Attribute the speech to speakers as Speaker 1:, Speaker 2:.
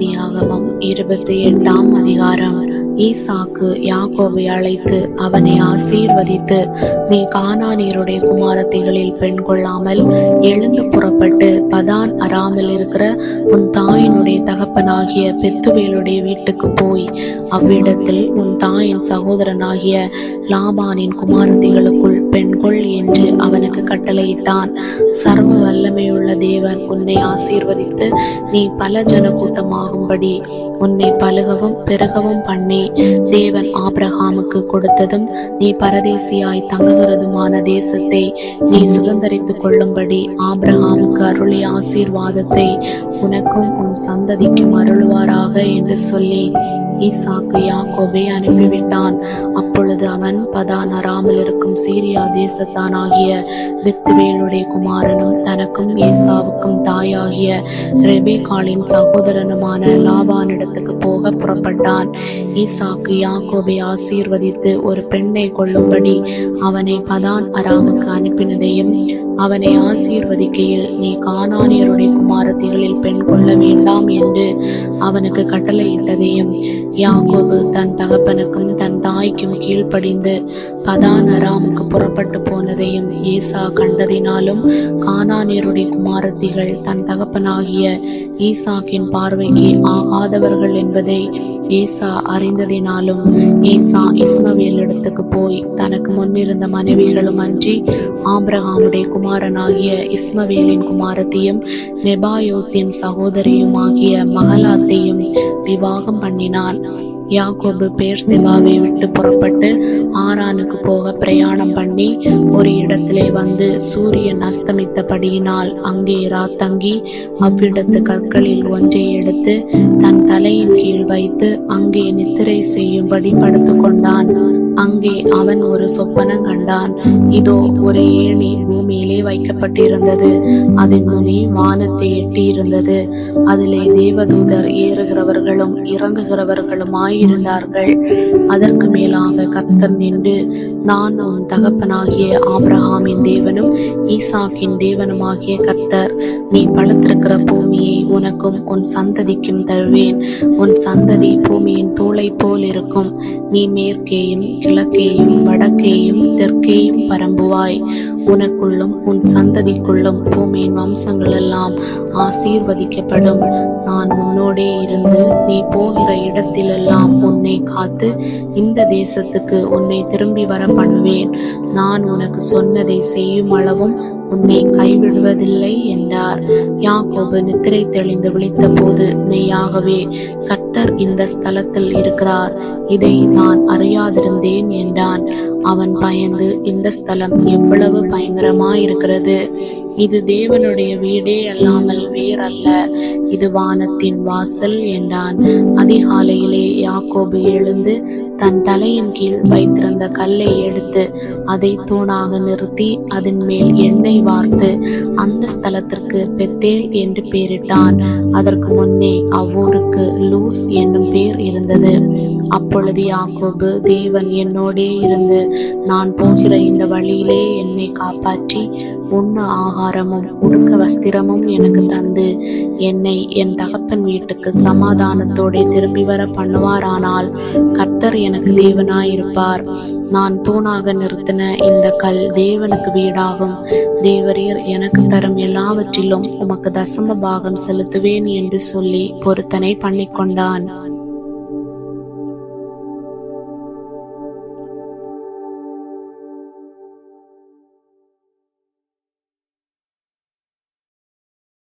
Speaker 1: இருபத்தி எட்டாம் அதிகாரம். ஈசாக்கு யாக்கோபை அழைத்து அவனை ஆசீர்வதித்து நீ கானானியருடைய குமாரத்திகளில் பெண் கொள்ளாமல் எழுந்து புறப்பட்டு பதான் அறாமல் இருக்கிற உன் தாயினுடைய தகப்பனாகிய பெத்துவேலுடைய வீட்டுக்கு போய் அவ்விடத்தில் உன் தாயின் சகோதரனாகிய லாபானின் குமாரத்திகளுக்குள் கொள் என்று அவனுக்கு கட்டளையிட்டான். சர்வ வல்லமையுள்ள தேவன் உன்னை ஆசீர்வதித்து நீ பல ஜன கூட்டமாகும்படி உன்னை பழுகவும் பெருகவும் பண்ணி. தேவன் ஆபிரகாமுக்கு கொடுத்ததும் நீ பரதேசியாய் தங்குகிறதுமான தேசத்தை நீ சுதந்திரித்துக் கொள்ளும்படி ஆபிரகாமுக்கு அருளிய ஆசீர்வாதத்தை உனக்கும் உன் சந்ததிக்கும் அருள்வாராக என்று சொல்லி ஈசாக்கு யாக்கோபை அனுப்பிவிட்டான். அப்பொழுது அவன் பதான் அறாமல் இருக்கும் சீரியா தேசத்தானாகிய வித்துவேலுடைய குமாரனும் தனக்கும் ஏசாவுக்கும் தாயாகிய ரெபேகாலின் சகோதரனுமான லாபானிடத்துக்கு போக புறப்பட்டான். ஈசாக்கு யாக்கோபை ஆசீர்வதித்து ஒரு பெண்ணை கொள்ளும்படி அவனை பதான் அராமுக்கு அனுப்பினதையும் அவனை ஆசீர்வதிக்கையில் நீ கானானியருடைய குமாரத்திகளில் பெண் கொள்ள வேண்டாம் என்று அவனுக்கு கட்டளையிட்டதையும் யாக்கோபு தன் தகப்பனுக்கும் தன் தாய்க்கும் கீழ்ப்படிந்து பதான் அராமுக்கு புறப்பட்டு போனதையும் ஏசா கண்டதினாலும் கானானியருடைய குமாரத்திகள் தன் தகப்பனாகிய ஈசாக்கின் பார்வைக்கு ஆகாதவர்கள் என்பதை ஏசா அறிந்ததினாலும் ஏசா இஸ்மவேலிடத்துக்கு போய் தனக்கு முன்னிருந்த மனைவிகளும் அன்றி ஆபிரகாமுடைய குமாரனாகிய இஸ்மவேலின் குமாரத்தையும் நெபாயோத்தின் சகோதரியுமாகிய மகலாத்தையும் விவாகம் பண்ணினான். யாக்கோபு பேர் சிவாவை விட்டு புறப்பட்டு ஆரானுக்கு போக பிரயாணம் பண்ணி ஒரு இடத்திலே வந்து சூரியன் அஸ்தமித்தபடியினால் அங்கே ராத்தங்கி அவ்விடத்து கற்களில் ஒன்றை எடுத்து தன் தலையின் கீழ் வைத்து அங்கே நித்திரை செய்யும்படி படுத்துக்கொண்டான். அங்கே அவன் ஒரு சொப்பனம் கண்டான். இதோ ஒரு ஏணி பூமியிலே வைக்கப்பட்டிருந்தது. அதன் நுனி வானத்தை எட்டியிருந்தது. அதிலே தேவதூதர் ஏறுகிறவர்களும் இறங்குகிறவர்களுமாயிருந்தார்கள். அதற்கு மேலாக கர்த்தர் நின்று நான் உன் தகப்பனாகிய ஆப்ரஹாமின் தேவனும் ஈசாக்கின் தேவனுமாகிய கர்த்தர். நீ படுத்திருக்கிற பூமியை உனக்கும் உன் சந்ததிக்கும் தருவேன். உன் சந்ததி பூமியின் தூளை போல் இருக்கும் நீ மேற்கேயும் கிழக்கேயும் வடக்கேயும் தெற்கேயும் பரம்புவாய். உனக்குள்ளும் உன் சந்ததிக்குள்ளும் பூமியின் வம்சங்கள் எல்லாம் ஆசீர்வதிக்கப்படும். நான் உன்னோடே இருந்து நீ போகிற இடத்திலெல்லாம் உன்னை காத்து இந்த தேசத்துக்கு உன்னை திரும்பி வர பண்ணுவேன் நான் உனக்கு சொன்னதை செய்யும் அளவும் உன்னை கைவிடுவதில்லை என்றார். யாக்கோபு நித்திரை தெளிந்து விழித்த போது மெய்யாகவே கர்த்தர் இந்த ஸ்தலத்தில் இருக்கிறார். இதை நான் அறியாதிருந்தேன் என்றான். அவன் பயந்து இந்த ஸ்தலம் எவ்வளவு பயங்கரமாயிருக்கிறது. இது தேவனுடைய வீடே அல்லாமல் வேறல்ல. இது வானத்தின் வாசல் என்றான். அதிகாலையிலே யாக்கோபு எழுந்து தன் தலையின் கீழ் வைத்திருந்த கல்லை எடுத்து அதை தூணாக நிறுத்தி அதன் மேல் எண்ணெய் வார்த்து அந்த ஸ்தலத்திற்கு பெத்தேல் என்று பெயரிட்டான். அதற்கு முன்னே அவ்வூருக்கு லூஸ் என்னும் பேர் இருந்தது. அப்பொழுது யாக்கோபு தேவன் என்னோடே இருந்து நான் போகிற இந்த வழியிலே என்னை காப்பாற்றி உண்ண ஆகாரமும் உடுக்க வஸ்திரமும் எனக்கு தந்து. என்னை என் தகப்பன் வீட்டுக்கு சமாதானத்தோടെ திரும்பி வர பண்ணுவாரானால் கர்த்தர் எனக்கு தேவனாயிருப்பார். நான் தூணாக நிறுத்தின இந்த கல் தேவனுக்கு வீடாகும். தேவரீர் எனக்கு தரும் எல்லாவற்றிலும் உமக்கு தசம பாகம் செலுத்துவேன் என்று சொல்லி பொருத்தனை பண்ணிக்கொண்டான்.